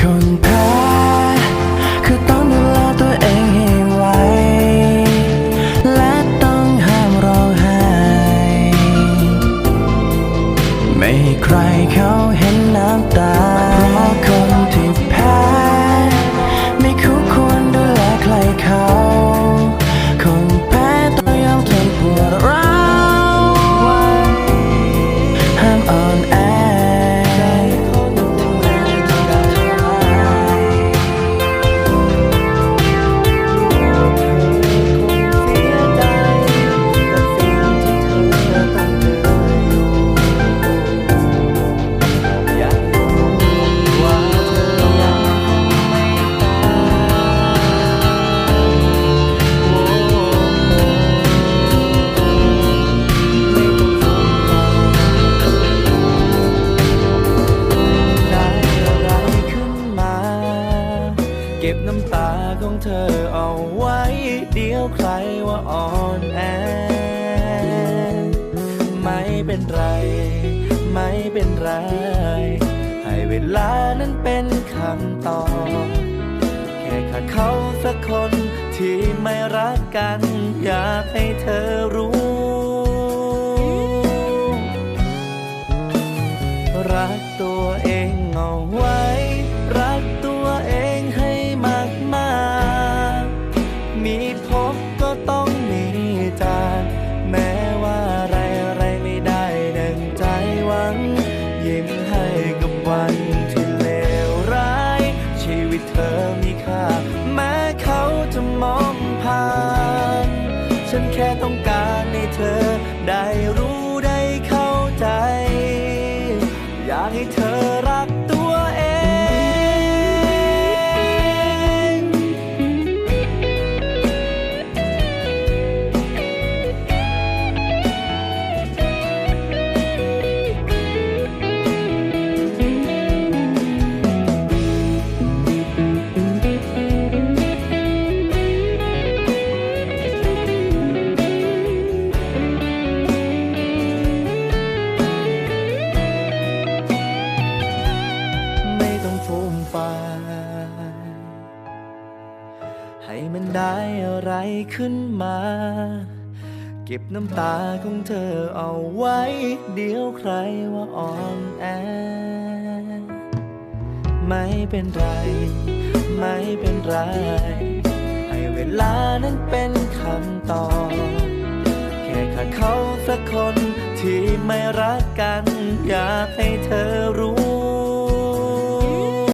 คนแพ้คือต้องดูแลตัวเองให้ไหวและต้องห้ามร้องไห้ไม่ให้ใครเขาเห็นน้ำตาเพราะคนที่ เก็บน้ำตาของเธอเอาไว้ เดี๋ยวใครว่าอ่อนแอ ไม่เป็นไร ไม่เป็นไร ให้เวลานั้นเป็นคำตอบ แค่ขาดเขาสักคนที่ไม่รักกัน อยากให้เธอรู้ ยิ้มให้กับวันที่เลวร้าย ชีวิตเธอมีค่า แม้เขาจะมองผ่าน ฉันแค่ต้องการให้เธอได้รู้ได้เข้าใจ อยากให้เธอรัก ให้มันได้อะไรขึ้นมา เก็บน้ำตาของเธอเอาไว้ เดี๋ยวใครว่าอ่อนแอ ไม่เป็นไร ไม่เป็นไร ให้เวลานั้นเป็นคำตอบแค่ขาดเขาสักคนที่ไม่รักกัน อยากให้เธอรู้